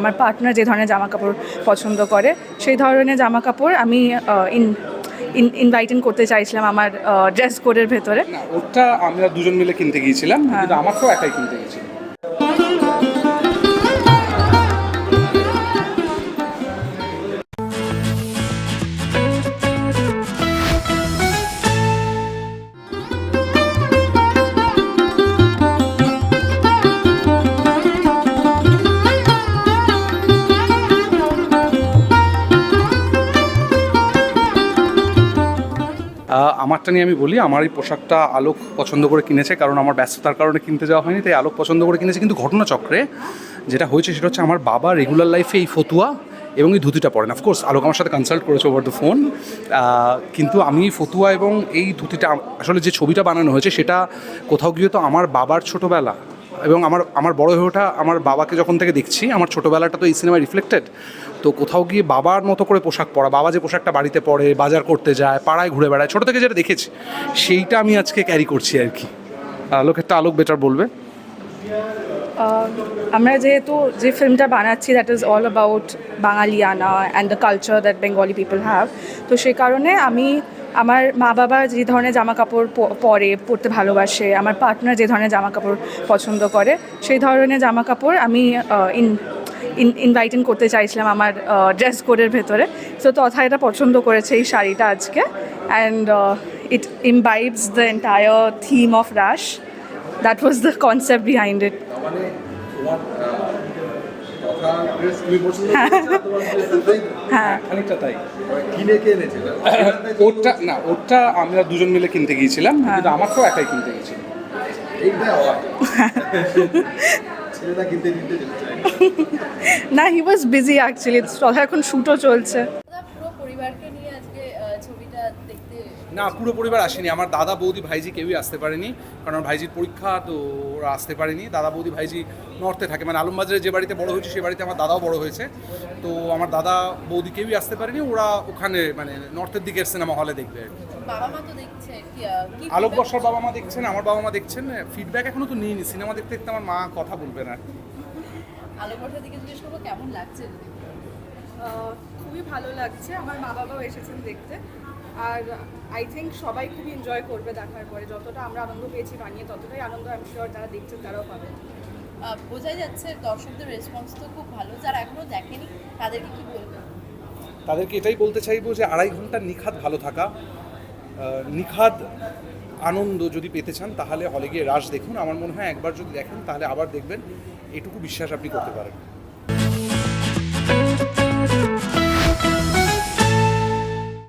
আমার পার্টনার যে ধরনের জামা কাপড় পছন্দ করে সেই ধরনের জামা কাপড় আমি ইন ইনভাইটিং করতে চাইছিলাম আমার ড্রেস কোডের ভেতরে। ওটা আমরা দুজন মিলে কিনতে গিয়েছিলাম আমার আমাকেও একাই কিনতে গিয়েছিলাম আমারটা নিয়ে আমি বলি, আমার এই পোশাকটা আলোক পছন্দ করে কিনেছে, কারণ আমার ব্যস্ততার কারণে কিনতে যাওয়া হয়নি, তাই আলোক পছন্দ করে কিনেছে। কিন্তু ঘটনাচক্রে যেটা হয়েছে সেটা হচ্ছে, আমার বাবা রেগুলার লাইফে এই ফতুয়া এবং এই ধুতিটা পরেন। অফকোর্স আলোক আমার সাথে কনসাল্ট করেছে ওভার দ্য ফোন কিন্তু আমি ফতুয়া এবং এই ধুতিটা আসলে যে ছবিটা বানানো হয়েছে, সেটা কোথাও গিয়ে তো আমার বাবার ছোটোবেলা এবং আমার আমার বড় হয়ে ওঠা আমার বাবাকে যখন থেকে দেখছি, আমার ছোটোবেলাটা তো এই সিনেমায় রিফ্লেক্টেড তো কোথাও গিয়ে বাবার মতো করে পোশাক পরা, বাবা যে পোশাকটা বাড়িতে পরে, বাজার করতে যায়, পাড়ায় ঘুরে বেড়ায়, ছোটো থেকে যেটা দেখেছি, সেইটা আমি আজকে ক্যারি করছি আর কি। আলোকেরটা আলোক বেটার বলবে। আমরা যেহেতু যে ফিল্মটা বানাচ্ছি that is all about বাঙালিয়ানা and the culture that Bengali people have তো সেই কারণে আমি আমার মা বাবা যে ধরনের জামা কাপড় পরে, পরতে ভালোবাসে, আমার পার্টনার যে ধরনের জামা কাপড় পছন্দ করে, সেই ধরনের জামা কাপড় আমি ইন ইনভাইটিং করতে চাইছিলাম আমার ড্রেস কোডের ভেতরে। তো তথা এটা পছন্দ করেছে এই শাড়িটা আজকে। And it imbibes the entire theme of rush that was the concept behind it তো? হ্যাঁ। ওটা না ওটা আমরা দুজন মিলে কিনতে গিয়েছিলাম কিন্তু আমাকেও একাই কিনতে গিয়েছিলাম হয় না হি ওয়াজ বিজি অ্যাকচুয়ালি তথা এখন শুটও চলছে। পুরো পরিবারকে নিয়ে আজকে আহ, ছবিটা দেখতে না পুরো পরিবার আসেনি। আমার দাদা বৌদি ভাইজি কেউই আসতে পারেনি। কারণ আমার ভাইজির পরীক্ষা তো ওরা আসতে পারেনি। দাদা বৌদি ভাইজি নর্থে থাকে। মানে আলমবাজারে যে বাড়িতে বড় হয়েছে সে বাড়িতে আমার দাদাও বড় হয়েছে। তো আমার দাদা বৌদি কেউই আসতে পারেনি। ওরা ওখানে মানে নর্থের দিকের সিনেমা হলে দেখবে আর কি। বাবা মা দেখছেন আমার বাবা মা দেখছেন ফিডব্যাক এখনও তো নিইনি। সিনেমা দেখতে দেখতে আমার মা কথা বলবে না। আলোক বর্ষার দিকে জিজ্ঞেস করব কেমন লাগছে? খুবই ভালো লাগছে। আমার মা বাবাও এসেছেন দেখতে। আর আই থিঙ্ক সবাই খুব এনজয় করবে দেখার পরে। যতটা আমরা আনন্দ পেয়েছি বানিয়ে ততটাই আনন্দ আমি শিওর যারা দেখছেন তারাও পাবে। বোঝাই যাচ্ছে দর্শকদের রেসপন্স তো খুব ভালো। যারা এখনও দেখেনি তাদেরকে কি বলবে? তাদেরকে এটাই বলতে চাইব যে আড়াই ঘণ্টা নিখাত ভালো থাকা। নিখাদ আনন্দ যদি পেতে চান তাহলে হলে গিয়ে রাশ দেখুন। আমার মনে হয় একবার যদি দেখেন তাহলে আবার দেখবেন। এটুকু বিশ্বাস আপনি করতে পারেন।